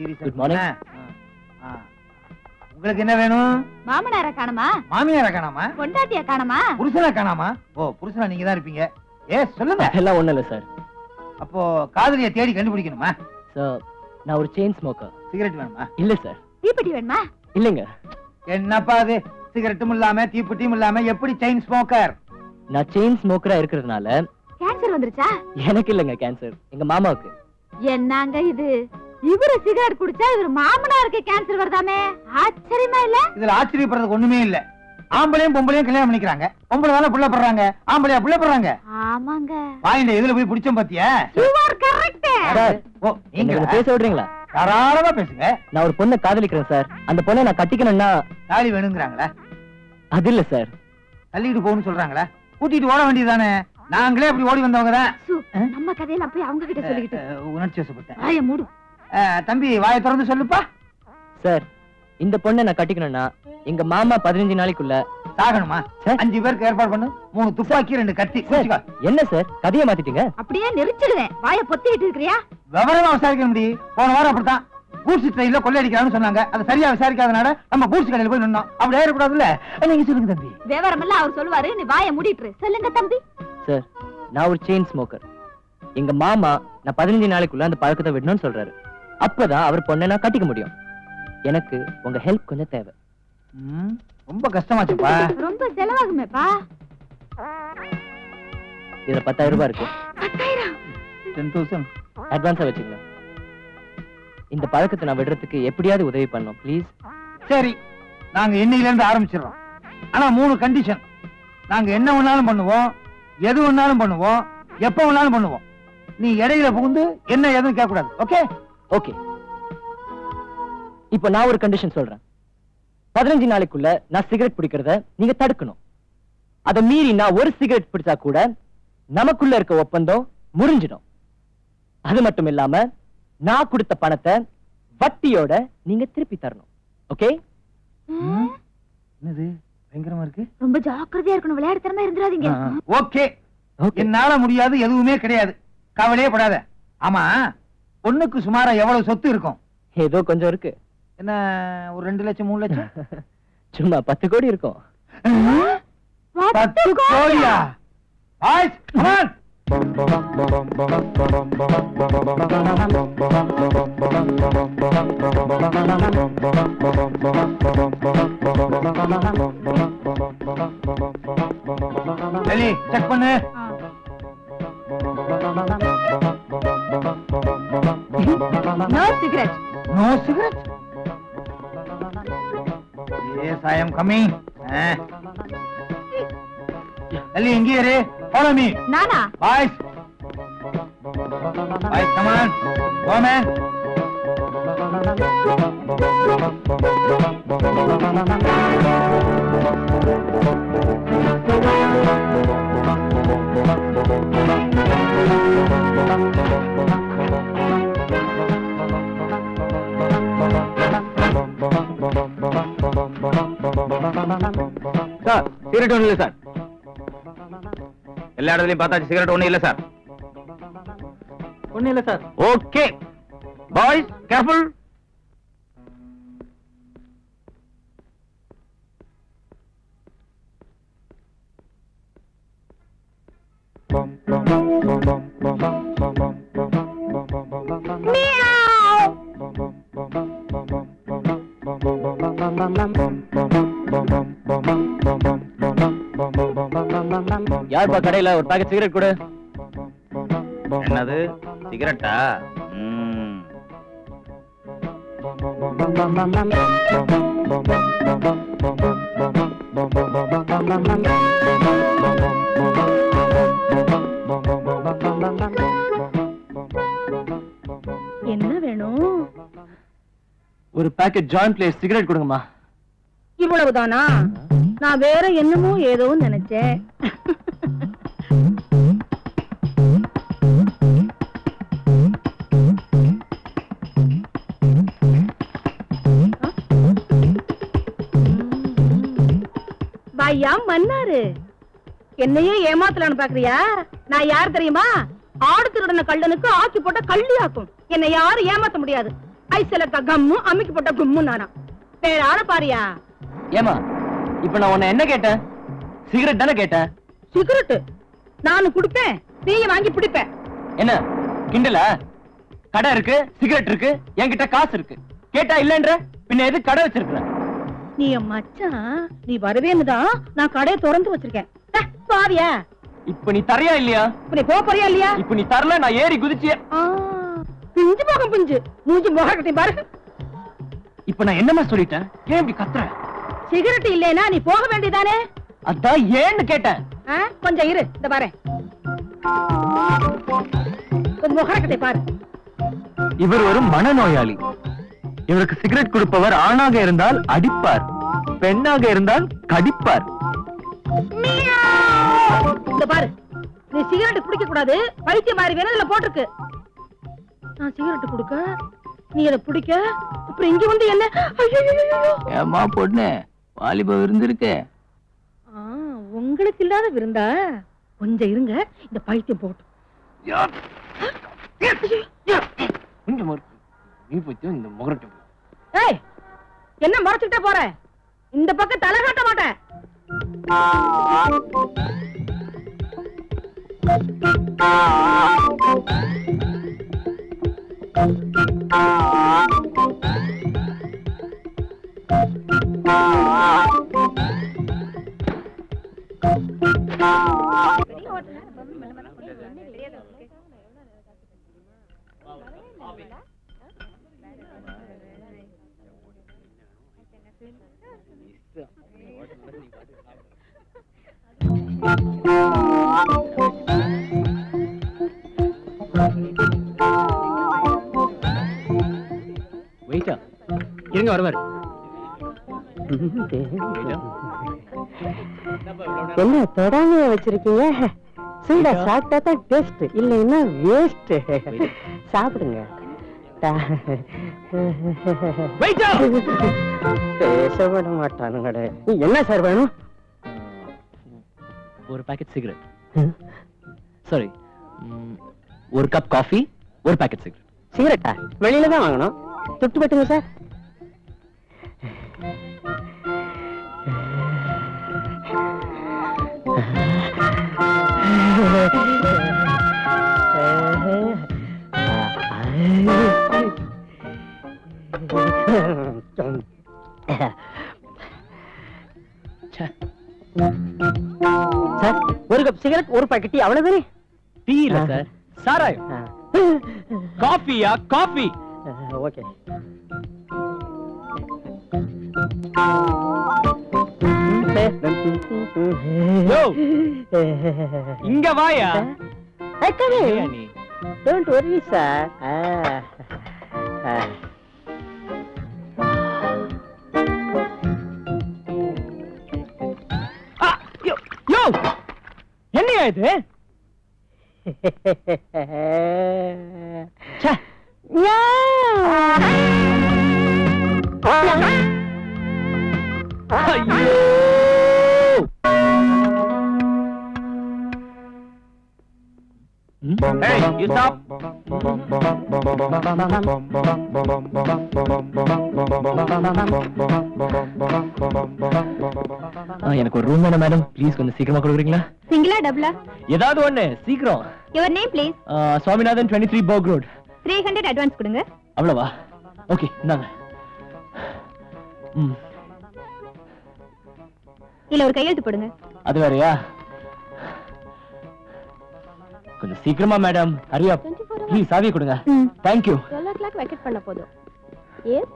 சீரியஸா Good morning. உங்களுக்கு என்ன வேணும்? மாமனார காணமா? மாமியார காணாமா? பொண்டாட்டிய காணமா? புருஷனை காணாமா? ஓ புருஷனா நீங்க தான் இருப்பீங்க. ஏ சொல்லுங்க. அதெல்லாம் ஒண்ணும் இல்ல சார். அப்போ காதலிய தேடி கண்டுபிடிக்கணுமா? சார் நான் ஒரு செயின் ஸ்மோக்கர் சிகரெட் வேணுமா? இல்ல சார். தீப்பெட்டி வேணுமா? இல்லைங்க. என்னப்பா அது? சிகரெட்டும் இல்லாம தீப்பெட்டியும் இல்லாம எப்படி செயின் ஸ்மோக்கர் நான் செயின் ஸ்மோக்கரா இருக்கிறதுனால கேன்சர் வந்துருச்சா? எனக்கு இல்லைங்க கேன்சர் எங்க மாமாவுக்கு. என்னங்க இது? இவரு சிகரெட் குடிச்சா இவர் மாமனாருக்கு கேன்சர் வருதாமே? ஆச்சரியமா இல்ல? இதுல ஆச்சரியப்படுறதுக்கு ஒண்ணுமே இல்ல. ஆம்பளையும் பொம்பளையும் கல்யாணம் பண்ணிக்கிறாங்க. பொம்பளை தானே புள்ள படுறாங்க ஆம்பளையா புள்ள படுறாங்க ஆமாங்க. வாயிண்ட இதுல போய் பிடிச்சோம் பாத்தியா? யூ ஆர் கரெக்ட் சார் ஓ நீங்க பேச விடுறீங்களா? தாராளமா பேசுங்க. நான் ஒரு பொண்ணை காதலிக்கிறேன் சார். அந்த பொண்ணை நான் கட்டிக்கணும்னா தாலி வேணுங்கிறாங்களா? அது இல்ல சார். தள்ளிட்டு போகணும்னு சொல்றாங்களா? கூட்டிட்டு ஓட வேண்டியதுதானே? நாங்களே அப்படி ஓடி வந்தவங்க தான் நம்ம கதையெல்லாம் போய் அவங்க கிட்ட சொல்லிக்கிட்டு உணர்ச்சி வசப்பட்டேன். மூடு. தம்பி வாயை திறந்து சொல்லுப்பா. சார் இந்த பொண்ணை நான் கட்டிக்கணும்னா எங்க மாமா பதினஞ்சு நாளைக்குள்ள சாகணுமா? சார். அஞ்சு பேருக்கு ஏற்பாடு பண்ணு. மூணு துப்பாக்கி ரெண்டு கத்தி. என்ன சார்? கதையை மாத்திட்டீங்க? அப்படியே நெரிச்சிடுவேன். வாய பொத்திட்டு இருக்கிறியா? விவரமா விசாரிக்க முடியும் போன வாரம் அப்படித்தான். கூட்ஸ் ட்ரெயின்ல கொள்ளையடிக்கிறான்னு சொன்னாங்க. அதை சரியா விசாரிக்காதனால நம்ம கூட்ஸ் கடையில போய் நின்னோம். அப்படி ஆயிடக்கூடாதுல்ல நீங்க சொல்லுங்க தம்பி. விவரம் எல்லாம் அவர் சொல்லுவாரு. நீ வாய மூடிட்டு சொல்லுங்க தம்பி. சார் நான் ஒரு செயின் ஸ்மோக்கர் எங்க மாமா நான் பதினஞ்சு நாளைக்குள்ள அந்த பழக்கத்தை விடணும்னு சொல்றாரு. அப்பதான் அவர் பொண்ணை நான் கட்டிக்க முடியும். எனக்கு உங்க ஹெல்ப் கொஞ்சம் தேவை. ம், ரொம்ப கஷ்டமாச்சுப்பா. ரொம்ப செலவாகுமேப்பா. இதுல பத்தாயிரம் ரூபாய் இருக்கு. பத்தாயிரம். டென் தௌசண்ட் அட்வான்ஸா வச்சுக்கங்க. இந்த பழக்கத்தை நான் விடுறதுக்கு எப்படியாவது உதவி பண்ணும் ப்ளீஸ் சரி நாங்க இன்னையில இருந்து ஆரம்பிச்சிடறோம். ஆனா மூணு கண்டிஷன் நாங்க என்ன வேணாலும் பண்ணுவோம் எது வேணாலும் பண்ணுவோம் எப்ப வேணாலும் பண்ணுவோம். நீ இடையில புகுந்து என்ன எதுவும் கேட்க கூடாது ஓகே ஓகே இப்போ நான் ஒரு கண்டிஷன் சொல்றேன். பதினஞ்சு நாளைக்குள்ள நான் சிகரெட் பிடிக்கிறத நீங்க தடுக்கணும். அதை மீறி நான் ஒரு சிகரெட் பிடிச்சா கூட நமக்குள்ள இருக்க ஒப்பந்தம் முறிஞ்சிடும். அது மட்டும் இல்லாம நான் கொடுத்த பணத்தை வட்டியோட நீங்க திருப்பி தரணும். ஓகே என்னது? பயங்கரமா இருக்கு? ரொம்ப ஜாக்கிரதையா இருக்கணும். விளையாடுத்தனமா இருந்துடாதீங்க. ஓகே ஓகே என்னால முடியாது எதுவுமே கிடையாது. கவலையே படாத. ஆமா. பொண்ணுக்கு சுமாரா எவ்வளவு சொத்து இருக்கும்? ஏதோ கொஞ்சம் இருக்கு. என்ன ஒரு ரெண்டு லட்சம் மூணு லட்சம்? சும்மா பத்து கோடி இருக்கும். பத்து கோடியா? கமான் செக் பண்ணு. No cigarette no cigarette yes I am coming Delhi எங்கே இரு ஃபாலோ மீ நானா boys boys come on go man sir cigarette ஒண்ணு இல்ல சார். எல்லா இடத்துலயும் பார்த்தாச்சு சிகரெட் ஒண்ணு இல்ல சார். ஒண்ணு இல்ல சார். ஓகே. Boys careful. யாருப்பா கடையில ஒரு பாக்கெட் சிகரெட் கொடு. என்னது? சிகரெட்டா ம். என்ன வேணும்? ஒரு பாக்கெட் ஜாயிண்ட் பிளேட் சிகரெட் கொடுங்கம்மா. இவ்வளவுதானா? நான் வேற என்னமோ ஏதோ நினைச்சேன். பையா மன்னாரு. என்னையே ஏமாத்தலான்னு பாக்குறியா? நான் யார் தெரியுமா? ஆடு திருடன கள்ளனுக்கு ஆக்கி போட்ட கள்ளி ஆக்கும் என்னை யாரும் ஏமாத்த முடியாது. ஐசலக்கா கம்மு அம்மிக்கு போட்ட கும்மு நானா வேற ஆள பாரியா? ஏமா இப்ப நான் உன்னை என்ன கேட்டேன்? சிகரெட் தானே கேட்டேன்? சிகரெட் நானும் குடிப்பேன் நீயும் வாங்கி பிடிப்பேன். என்ன கிண்டலா? கடை இருக்கு சிகரெட் இருக்கு என்கிட்ட காசு இருக்கு. கேட்டா இல்லன்ற? பின்ன எது கடை வச்சிருக்கிற? நீ மச்சான் நீ வருவேன்னுதான் நான் கடையை திறந்து வச்சிருக்கேன். பாவியா இப்ப நீ தரையா இல்லையா? இப்ப நீ போக போறியா இல்லையா? இப்ப நீ தரல நான் ஏறி குதிச்சு ஆ, பிஞ்சு போகும் பிஞ்சு. மூஞ்சி முகக்கட்டி பாரு. இப்ப நான் என்னமா சொல்லிட்டேன்? ஏன் இப்படி கத்துற? சிகரெட் இல்லைனா நீ போக வேண்டியதானே? அதான் ஏன்னு கேட்டேன். கொஞ்சம் இரு இந்த பாரு. உன் முகரக்கட்டை பாரு. இவர் ஒரு மனநோயாளி. இவருக்கு சிகரெட் கொடுப்பவர் ஆணாக இருந்தால் அடிப்பார். பெண்ணாக இருந்தால் கடிப்பார். இந்த பாரு. நீ சிகரெட் குடிக்க கூடாது. பைத்தியம் மாதிரி வேணும் இதுல போட்டிருக்கு. நான் சிகரெட் குடுக்க நீ அதை பிடிக்க அப்புறம் இங்க வந்து என்ன. ஏமா பொண்ணு? வாலிப இருந்திருக்கு ஆ, உங்களுக்கு இல்லாத விருந்தா? கொஞ்சம் இருங்க இந்த பைத்தியம் போட்டு நீ போச்சு இந்த முகரட்டம் ஏய் என்ன மறைச்சுட்டே போற? இந்த பக்கம் தலை காட்ட மாட்டேன். வெயிட்டா இருங்க வருவார்? என்ன தொடாம வச்சிருக்கீங்க? சூடா சாப்பிட்டா தான் டேஸ்ட் இல்லைன்னா வேஸ்ட் சாப்பிடுங்க. வெயிட்டா பேச விட மாட்டானுங்கடே என்ன சார் வேணும்? ஒரு பாக்கெட் சிகரெட் சாரி ஒரு கப் காஃபி ஒரு பாக்கெட் சிகரெட் சிகரெட்டா வெளியில தான் வாங்கணும். துட்டு பட்டுங்க சார். ஒரு பாக்கெட் டீ அவ்வளவுதானே? டீ இல்ல சார் சாராயம். காஃபியா காஃபி ஓகே இங்க வாயா. ஏயா நீ டோன்ட் வரி சார் என்னையா இது? Hey, you stop. ஆ, எனக்கு ஒரு ரூம் வேணும் மேடம் ப்ளீஸ் கொஞ்சம் சீக்கிரமா கொடுக்குறீங்களா? டபுளா ஏதாவது ஒண்ணு சீக்கிரம். Your name please Swaminathan twenty three park road three hundred advance கொடுங்க. அவ்வளவா? ஓகே இந்தாங்க. ம். இல்ல ஒரு கையெழுத்து போடுங்க. அது வேறயா? கொஞ்சம் சீக்கிரமா மேடம் ஹரியா ப்ளீஸ் சாவி கொடுங்க. Thank you twelve o'clock vacate பண்ண போதும். எஸ்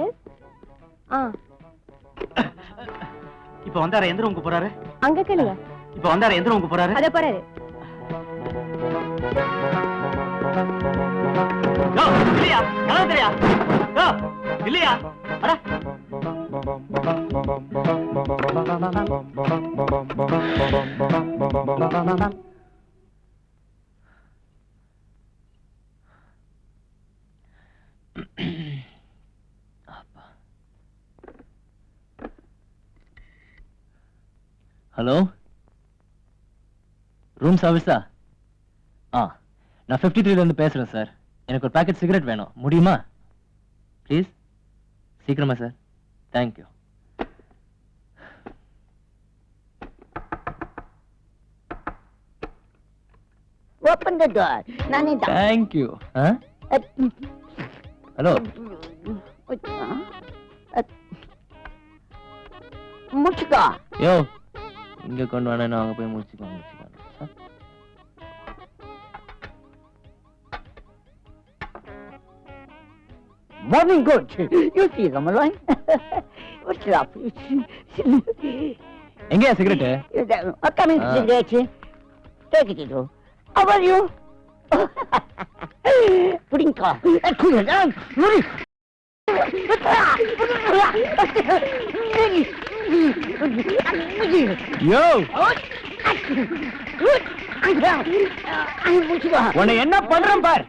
எஸ் ஆ. இப்ப வந்தாரு? எந்த ரூமுக்கு போறாரு? அங்க கேளுங்க. இப்ப வந்தாரு? எந்த ரூமுக்கு போறாரு? அத போறாரு யோ, இல்லையா? கலவு தெரியா யோ, இல்லையா? அட. ஹலோ? ரூம் சர்வீஸா ஆ? நான் ஃபிஃப்டி த்ரீல இருந்து பேசுறேன் சார் எனக்கு ஒரு பாக்கெட் சிகரெட் வேணும். முடியுமா? ப்ளீஸ் சீக்கிரமா sir thank you open the door நானே தான் தேங்க்யூ ஹலோ முடிச்சுக்கோ யோ இங்க கொண்டு வானே நான் அங்க போய் முடிச்சுக்கலாம் முடிச்சுக்கலாம் Morning good. You see, Ramalan. What's up? எங்கயா cigarette Ah. cigarette. Take it, Ido. How are you? Pudding car. Cool it down. Yo உன்னை என்ன பண்றேன் பார்.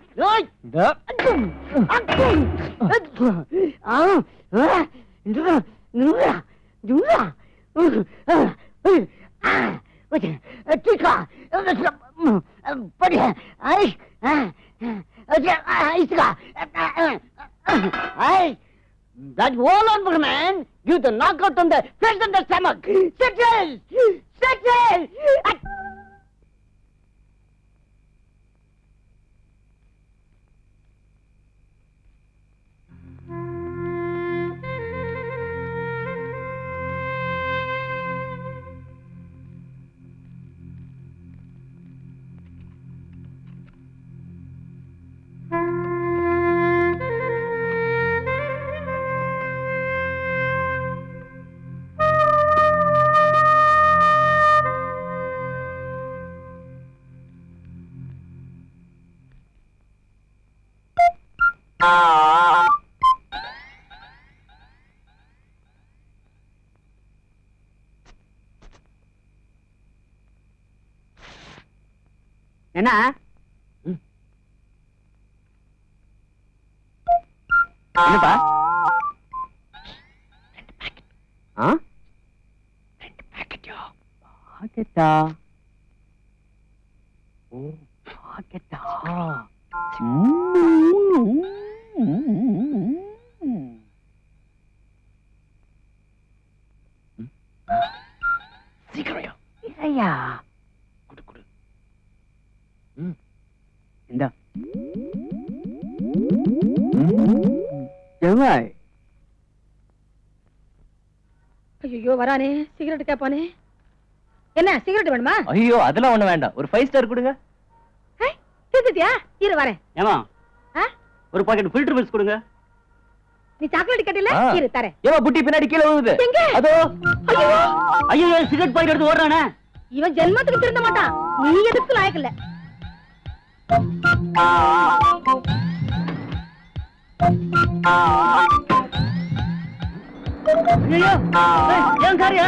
That wall on man, you the knockout on the face and the stomach. Settle! Settle! என்ன? என்னப்பா? ஆ? பாக்கெட்டா? ஓ பாக்கெட்டா? சீக்கிரம் ஐயா குடு குடு இந்த ஏமாய் ஐயோ வரானே சிகரெட் கேப்பானே என்ன சிகரெட் வேணுமா ஐயோ அதெல்லாம் ஒண்ணு வேண்டாம் ஒரு ஃபைவ் ஸ்டார் கொடுங்க ஹை, தீர்த்துட்டியா இரு வரேன் ஏமா? ஒரு பாக்கெட் ஃபில்டர் பில்ஸ் கொடுங்க நீ சாக்லேட் கட்டில. இரு தரேன் ஏமா புட்டி பின்னாடி கீழே எங்க? அதோ ஐயோ ஐயோ சிகரெட் பாக்கெட் எடுத்து ஓடுறானே இவன் ஜென்மத்துக்கு திருந்த மாட்டான் நீ எதுக்கு லாயக்கில்ல ஐயோ అయ్యో! ఏం కార్యా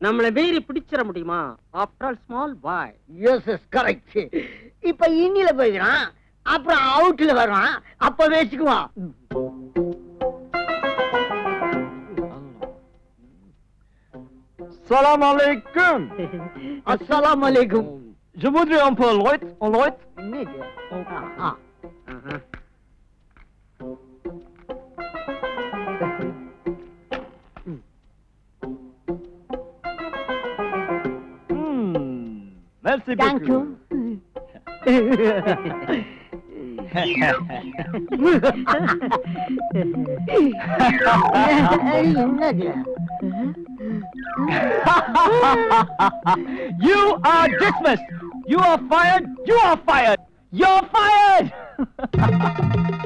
நம்மளை மீறி பிடிச்சிட முடியுமா? After all small boy yes yes correct இப்ப இன்னில போய்க்கிறான் அப்புறம் அவுட்ல வர்றான் அப்ப வச்சுக்குவான் Salam alaikum. அஸ்ஸலாமு அலைக்கும் Je voudrais un peu ah. Hmm. Merci Thank beaucoup. you. என்னது you are dismissed. You are fired. You are fired. You're fired.